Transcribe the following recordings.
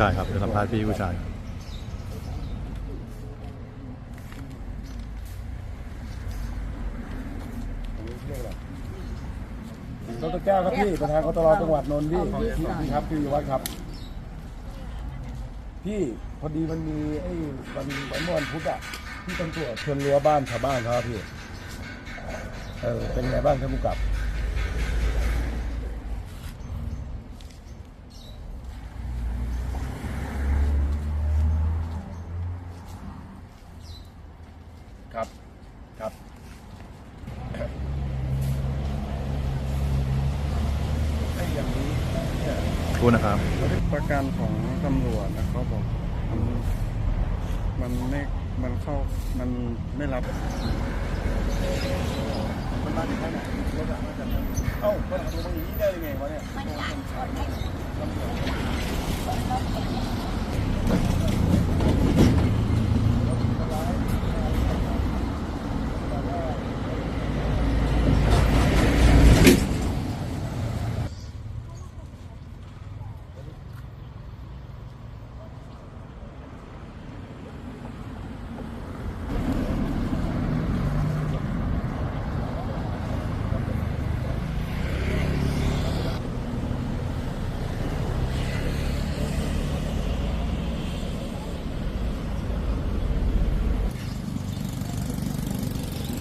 ได้ครับเดี๋ยวสัมภาษณ์พี่ผู้ชายอันนี้เรียกอะไรดรแก้วครับพี่ประธานกตรจังหวัดนนท์พี่พี่ครับพี่วัดครับ พี่พอดีมันมีไอ้วันวันเมื่อวันพุธอะที่ตำรวจชนรั้วบ้านชาวบ้านเขาครับพี่เออเป็นไงบ้างท่านผู้กับ ครับครับไอ้อย่างนี้เนี่ยพูดนะครับ ประกันของตำรวจนะเขาบอกมันมันไม่มันเข้ามันไม่รับมันมาถึงแค่ไหนรถอะมาจากไหนเอ้ามันขับรถมาอย่างนี้ได้ยังไงวะเนี่ย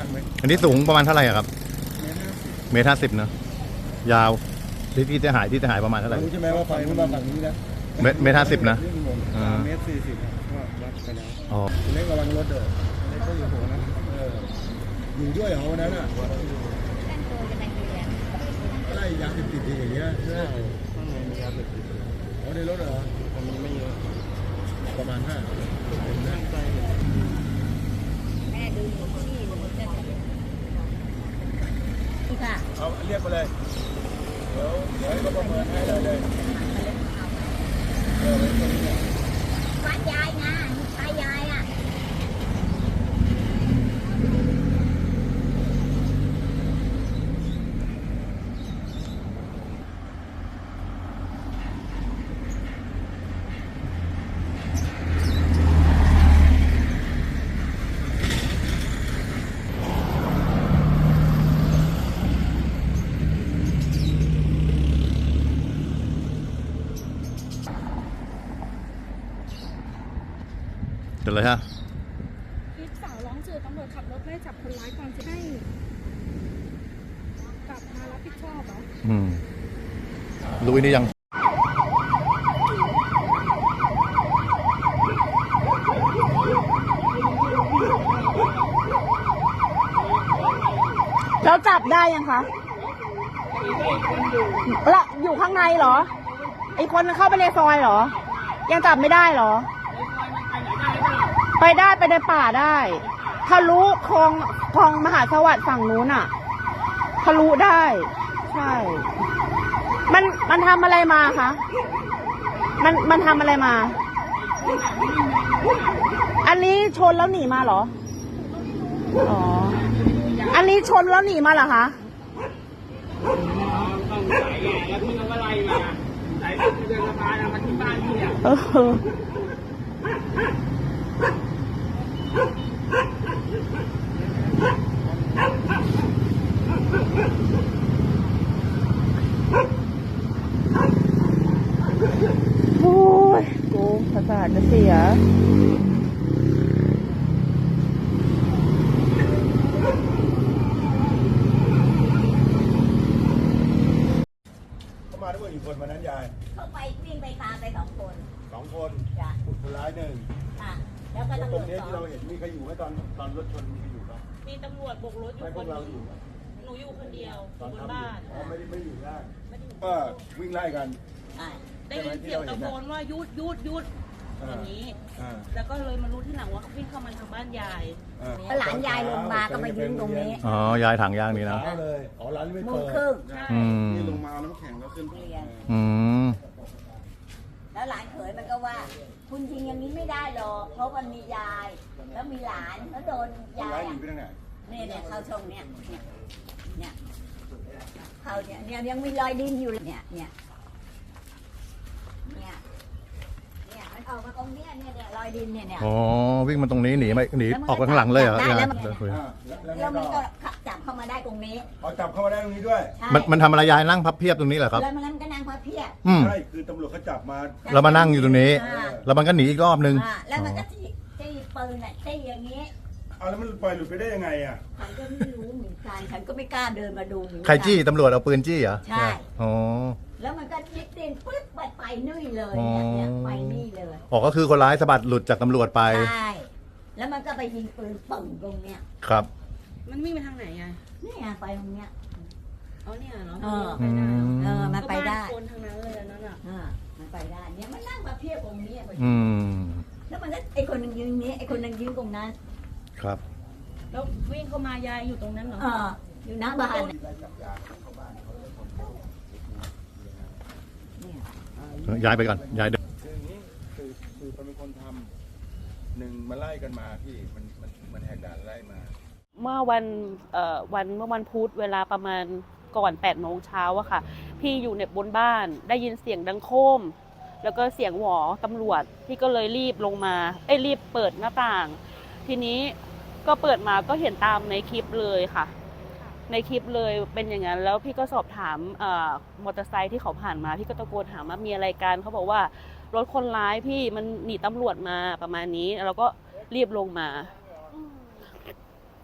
ข้างไหม อันนี้สูงประมาณเท่าไหร่อะครับเมตรห้าสิบเมตรห้าสิบเนอะยาวที่ที่จะหายที่จะหายประมาณเท่าไหร่ รู้ใช่ไหมว่าฝั่งนู้นมาฝั่งนี้นะเมตรเมตรห้าสิบนะเรื่องงงอ่า เมตรสี่สิบก็รับไปแล้วอ๋อคุณเล็กระวังรถเด้อเล็กก็อยู่หัวนะเอออยู่ด้วยเหรอวันนั้นอะไล่ยาเสพติดอย่างเงี้ยใช่ไหมข้างในมียาเสพติดอ๋อในรถเหรอผมมีไม่เยอะประมาณห้าตั้งใจเห็นแม่ดูหนูที่หนูจะพี่ ค่ะ เอาเรียกไปเลย เดี๋ยวเดี๋ยวให้เขาประเมินให้เลยเลยเออไว้ตรงนี้เนี่ย วัดยายนะตายายอะ เดี๋ยวเลยฮะคลิปสาวร้องสื่อตำรวจขับรถไล่จับคนร้ายก่อนจะให้กลับมารับผิดชอบเหรออืมรู้อันนี้ยังแล้วจับได้ยังคะละอยู่ข้างในเหรอ ไอคนเข้าไปในซอยเหรอ ยังจับไม่ได้เหรอ ไปได้ไปในป่าได้ทะลุคลองคลองมหาสวัสดิ์ฝั่งนู้นอะทะลุได้ ใช่ มันมันทำอะไรมาคะ มันมันทำอะไรมา อันนี้ชนแล้วหนีมาเหรอ อ๋อ อันนี้ชนแล้วหนีมาเหรอคะเออ้ย กูประสาทจะเสียเขามาด้วยกี่คนวันนั้นยายเขาไปวิ่งไปตามไปสองคนสองคนจ้ะคนร้ายหนึ่งค่ะแล้วก็แล้วตำตรรวงจเนี้ยสอที่งเราเห็นมีใครอยู่ไหมตอนตอนรถชนมีใครอยู่ปะมีตำรวจโบกรถอยู่ไม่พควนกหเรานึ่งอยู่ปะหนูอยู่คนเดียวอตอนยู่บนทำบ้านอ๋อไม่ได้ไม่อยู่ล่างก็วิ่งไล่กัน อ่าได้ยินเสียงตะโกนว่าหยุดหยุดหยุด อย่างนี้ อ่า แล้วก็เลยมารู้ที่หลังว่าเขาวิ่งเข้ามาทางบ้านยาย อ่าแล้วหลานยายลงมาก็มายืนตรงนี้อ๋อยายถังย่างนี้นะ เช้าเลยอ๋อร้านไม่โมเปิงดครึ่งอืม นี่ลงมาเอาน้ำแข็งแล้วขึ้นเรียน อืม แล้วหลานเขยมันก็ว่า คุณยิงอย่างนี้ไม่ได้หรอก เพราะมันมียาย แล้วมีหลานแล้วโดนยายย้ายหนีอะไปทางไหนเนี่ยเนี่ยเข้าช่องเนี่ยเนี่ยเนี่ยเข้าเนี่ยเนี่ยยังมีรอยดินอยู่เลยเนี่ยเนี่ยเนี่ยเนี่ยมัน ออกมาตรงเนี้ยเนี่ยเนี่ยรอยดินเนี่ยเนี่ยอ๋อวิ่งมาตรงนี้หนีไม่หนีออกไปข้างหลังเลยเหรอได้ยายแล้วมันเดินคุยอ่าแล้วแล้วมันไงก็ต่อขับจับเข้ามาได้ตรงนี้เอาจับเข้ามาได้ตรงนี้ด้วยใช่มันมันทำอะไรยายนั่งพับเพียบตรงนี้เหรอครับ แล้วมันก็นั่งพับเพียบอืมใช่คือตำรวจเขาจับมาเรามานั่งอยู่ตรงนี้ อ่าแล้วมันก็หนีอีกรอบนึงอ่าแล้วมันก็ตีตีปืนอะตีอย่างนี้เอาแล้วมันปล่อยหลุดไปได้ยังไงอะฉันก็ไม่รู้เหมือนกันฉันก็ไม่กล้าเดินมาดูเหมือนกัน ใครจี้ตำรวจเอาปืนจี้เหรอใช่ อ๋อ แล้วมันก็ยิงตีนปึ๊บไปไปนี่เลยอ๋อเนี่ยเนี่ยไปนี่เลยอ๋อก็คือคนร้ายสะบัดหลุดจากตำรวจไป ใช่แล้วมันก็ไปยิงปืนปึ่งตรงเนี้ยครับ มันวิ่งไปทางไหนยายนี่ไงไปตรงเนี้ย อ๋อเนี่ยเหรอเออ ไปได้เหรอเออมันไปได้ก็บ้านคนทางนั้นเลยอันนั่นอะ อ่ามันไปได้เนี่ยมันนั่งมาเพียบตรงนี้อืม แล้วมันก็ไอคนหนึงยืนนี้ไอคนหนึงยืนตรงนั้นครับ แล้ววิ่งเข้ามายายอยู่ตรงนั้นเหรอ เอออยู่หน้าบ้านเนี่ย ย้ายไปก่อนย้ายเดินคืออย่างนี้คือคือมันเป็นคนทำหนึ่งมาไล่กันมาพี่มันมันมันแหกด่านไล่มา เมื่อวันเอ่อวันเมื่อวันพุธเวลาประมาณก่อน8ปดโมงเช้าอะค่ะ พี่อยู่ในบนบ้านได้ยินเสียงดังโครมแล้วก็เสียงหวอตำรวจพี่ก็เลยรีบลงมาเอ้รีบเปิดหน้าต่าง ทีนี้ก็เปิดมาก็เห็นตามในคลิปเลยค่ะ ในคลิปเลยเป็นอย่างนั้น แล้วพี่ก็สอบถามเอ่อมอเตอร์ไซค์ที่เขาผ่านมา พี่ก็ตะโกนถามว่ามีอะไรกันเขาบอกว่ารถคนร้ายพี่มันหนีตำรวจมาประมาณนี้ แล้วเราก็รีบลงมาอืม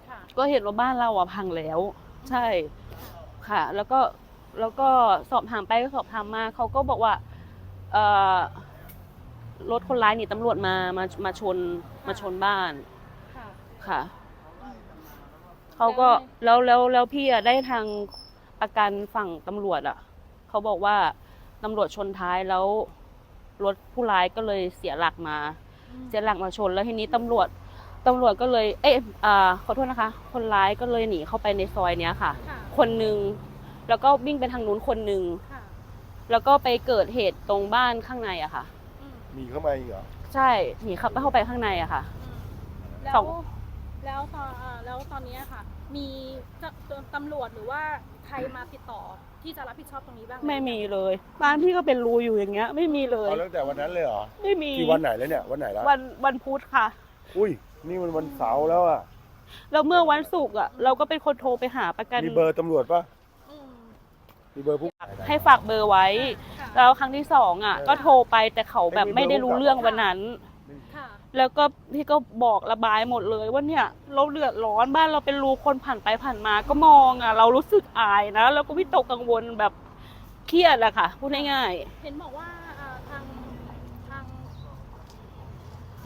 ค่ะก็เห็นว่าบ้านเราอะพังแล้ว ใช่ค่ะ แล้วก็แล้วก็สอบถามไปก็สอบถามมาเขาก็บอกว่าเอ่อรถคนร้ายหนีตำรวจมามามาชนมาชนบ้านค่ะค่ะ เขาก็แล้วแล้วแล้วพี่อะได้ทางประกันฝั่งตำรวจอะเขาบอกว่าตำรวจชนท้ายแล้วรถผู้ร้ายก็เลยเสียหลักมา เสียหลักมาชน แล้วทีนี้ตำรวจตำรวจก็เลย เอ๊ะอ่าขอโทษนะคะ คนร้ายก็เลยหนีเข้าไปในซอยเนี้ยค่ะ ค่ะ คนหนึ่งแล้วก็วิ่งไปทางนู้นคนหนึ่งค่ะแล้วก็ไปเกิดเหตุตรงบ้านข้างในอะค่ะ อืมหนีเข้ามาอีกเหรอ ใช่หนีเข้าเข้าไปข้างในอะค่ะแล้สอวง แล้วตอนอ่าแล้วตอนนี้ค่ะ มีจะตำรวจหรือว่าใครมาติดต่อที่จะรับผิดชอบตรงนี้บ้างหไม่มีเลย บ้านพี่ก็เป็นรูอยู่อย่างเงี้ย ไม่มีเลย เอาตั้งแต่วันนั้นเลยเหรอไม่มีที่วันไหนแล้วเนี่ยวันไหนแล้ววันวันพุธค่ะ อุ้ยนี่มันวันเสาร์แล้วอะแล้วเมื่อวันศุกร์อะเราก็เป็นคนโทรไปหาประกันมีเบอร์ตำรวจปะอืมมีเบอร์ผู้ให้ฝากเบอร์ไว้ ค่ะ แล้วครั้งที่สองอะก็โทรไปแต่เขาแบบไม่ได้รู้เรื่องวันนั้นค่ะ แล้วก็พี่ก็บอกระบายหมดเลยว่าเนี่ยเราเดือดร้อนบ้านเราเป็นรูคนผ่านไปผ่านมาก็มองอะ เรารู้สึกอายนะ แล้วก็วิตกกังวลแบบเครียดอะค่ะพูดง่ายเห็นบอกว่าอ่าทางทาง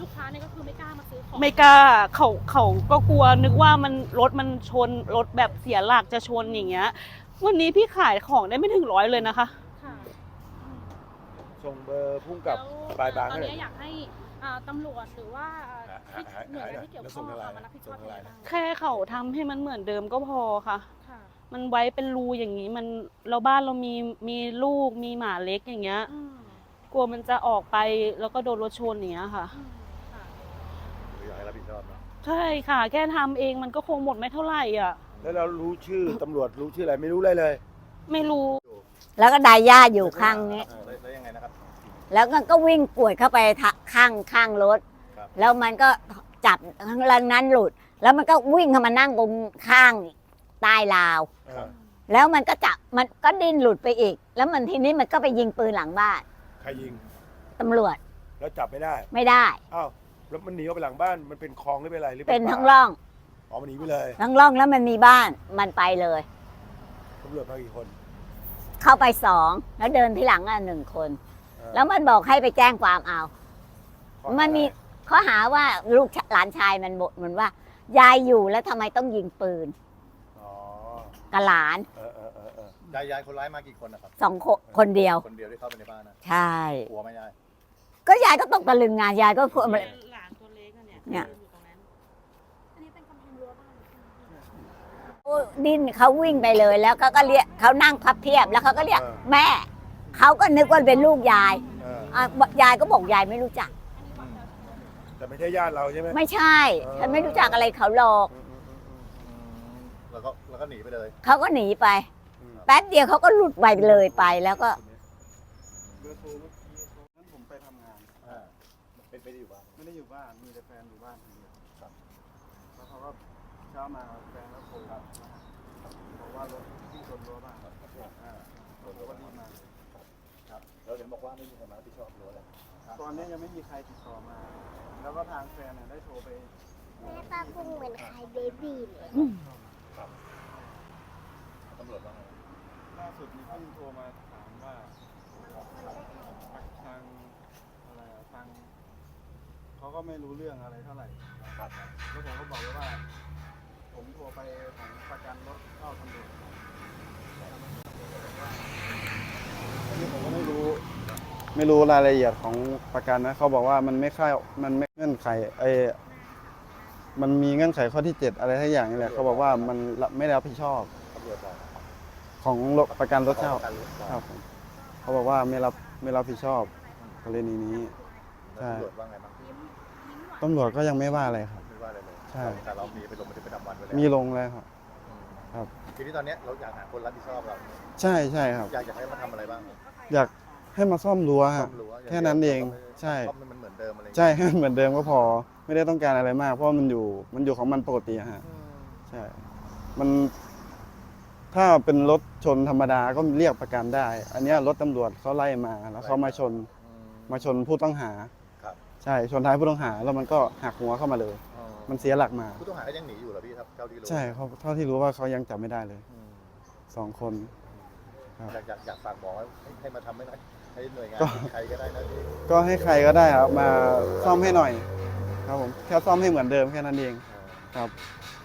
ลูกค้าเนี่ยก็คือไม่กล้ามาซื้อของ ๆ ไม่กล้าเขาเขาก็กลัวนึกว่ามันรถมันชนรถแบบเสียหลักจะชนอย่างเงี้ย วันนี้พี่ขายของได้ไม่ถึงร้อยเลยนะคะ ค่ะอืมส่งเบอร์พุ่งกับแล้วปลายบางตอให้นหน่อยนี้อยากให้ อ่าตำรวจหรือว่าที่หาหาหน่วยงานหาที่เกี่ยวแล้วส่ข้องงทางไลน์มารับผิดชอบส่งทางไลน์ยังไงบ้างแค่เขาทำให้มันเหมือนเดิมก็พอค่ะ ค่ะมันไว้เป็นรูอย่างนี้มันเราบ้านเรามีมีลูกมีหมาเล็กอย่างเงี้ย อืมกลัวมันจะออกไปแล้วก็โดนรถชนอย่างเงี้ยค่ะ อืมค่ะ อยากให้รับผิดชอบนะใช่ค่ะ แค่ทำเองมันก็คงหมดไม่เท่าไหร่อะ แล้วเรารู้ชื่อตำรวจรู้ชื่ออะไรไม่รู้เลยเลย ไม่รู้ แล้วก็ไดย่าอยู่ข้างนี้ แล้วยังไงนะครับ แล้วมันก็วิ่งป่วยเข้าไปทะข้างข้างรถ ครับ แล้วมันก็จับข้างล่างนั้นหลุด แล้วมันก็วิ่งเข้ามานั่งตรงข้างใต้ราวแล้วมันก็จับมันก็ดิ้นหลุดไปอีก แล้วมันทีนี้มันก็ไปยิงปืนหลังบ้านใครยิง ตำรวจแล้วจับไม่ได้ ไม่ได้ อ้าว แล้วมันหนีออกไปหลังบ้าน มันเป็นคลองหรือเป็นอะไรหรือเป็นป่าทั้งร่องอ๋อ มันหนีไปเลยทั้งร่องแล้วมันมีบ้านมันไปเลย ตำรวจมากี่คน เข้าไปสองแล้วเดินที่หลังอะหนึ่งคนเออ แล้วมันบอกให้ไปแจ้งความเอาข้อหามันมีอะไรข้อหาว่าลูกชหลานชายมันบ่นเหมือนว่า ยายอยู่แล้วทำไมต้องยิงปืนอ๋อกับหลานเออเออเออเออยายยายคนร้ายมากี่คนนะครับสองคนคนเดียว คนเดียวที่เข้าไปในบ้านนะใช่ กลัวไหมยายก็ยายก็ตกตะลึงไงยายก็พูดมาหลานตัวเล็กอะเนี่ยเนี่ย อยู่ตรงนั้น อันนี้เป็นกำแพงรั้วบ้านหรือเปล่าโอ้ดิ้นเขาวิ่งไปเลยแล้วเขาก็เรียกเขานั่งพับเพียบแล้วเขาก็เรียกแม่ เขาก็นึกว่าเป็นลูกยายเอออะยายก็บอกยายไม่รู้จักแต่ไม่ใช่ญาติเราใช่ไหม ไม่ใช่ ฉันไม่รู้จักอะไรเขาหรอก อืมอืมอืมอืมแล้วก็แล้วก็หนีไปเลยเขาก็หนีไป อืมแป๊บเดียวเขาก็หลุดไปเลยไปแล้วก็ เบอร์โทรเมื่อกี้นั้นผมไปทำงาน อ่าเป็นไปได้อยู่บ้างไม่ได้อยู่บ้าน มีแต่แฟนอยู่บ้านคนเดียวครับแล้วเขาก็เช้ามาแฟนก็โทรมาบอกว่ารถที่ชนรั้วบ้านอ่าผมก็รีบมา ครับเราเห็นบอกว่าไม่มีใครมารับผิดชอบรั้วเลย ต อนนี้ยังไม่มีใครติดต่อมา แล้วก็ทางแฟนน่ะได้โทรไปแม่ป้ากุ้งเหมือนไข่เบบี้เลยตำรวจว่าไงล่าสุดมีเพิ่งโทรมาถามว่าทางอะไรอะทางเขาก็ไม่รู้เรื่องอะไรเท่าไหร่ครับแล้วผมก็บอกไปว่า ผมโทรไปของประกันรถเข้าตำรวจอันนี้ผมก็ไม่รู้ ไม่รู้รายละเอียดของประกันนะเขาบอกว่ามันไม่เข้ามันไม่เงื่อนไขไอมันมีเงื่อนไขข้อที่เจ็ดอะไรทั้งอย่างนี่แหละเขาบอกว่ามันรับไม่ได้รับผิดชอบตำรวจบอกของรถประกันรถเช่าประกันรถเช่าครับผมเขาบอกว่าไม่รับไม่รับผิดชอบกรณีนี้ ใช่แล้วตำรวจว่าไงบ้างตำรวจก็ยังไม่ว่าอะไรครับ ไม่ว่าอะไรเลยใช่ แต่เรามีไปลงบันทึกประจำวันไว้แล้วมีลงแล้วครับครับ ทีนี้ตอนเนี้ยเราอยากหาคนรับผิดชอบเรา ใช่ใช่ครับ อยากจะให้มาทำอะไรบ้าง อยาก ให้มาซ่อมรั้วซ่ฮะอมรั้วย่าแค่นั้นเองดียวใช่ ซ่อมให้มันเหมือนเดิมอะไรอย่างใช่เงี้ยให้มันเหมือนเดิมก็พอ ไม่ได้ต้องการอะไรมาก เพราะว่ามันอยู่มันอยู่ของมันปกติอะฮะ อืมใช่ มันถ้าเป็นรถชนธรรมดาก็เรียกประกันได้ อันเนี้ยรถตำรวจเขาไล่มาแล้วเขามาชนอืมมาชนผู้ต้องหา ครับใช่ชนท้ายผู้ต้องหาแล้วมันก็หักหัวเข้ามาเลย อ๋อมันเสียหลักมา ผู้ต้องหาก็ยังหนีอยู่เหรอพี่ครับเท่าที่รู้ใช่เขาเท่าที่รู้ว่าเขายังจับไม่ได้เลยอืมสองคน ครับ อยากอยากอยากฝากบอกว่าให้ให้มาทำให้หน่อย ให้หน่วยงานก็ใครก็ได้นะพี่ก็ให้ใครก็ได้ครับมาซ่อมให้หน่อย ครับผมแค่ซ่อมให้เหมือนเดิมแค่นั้นเองครับเดี๋ยวตำรวจเข้ามาครับ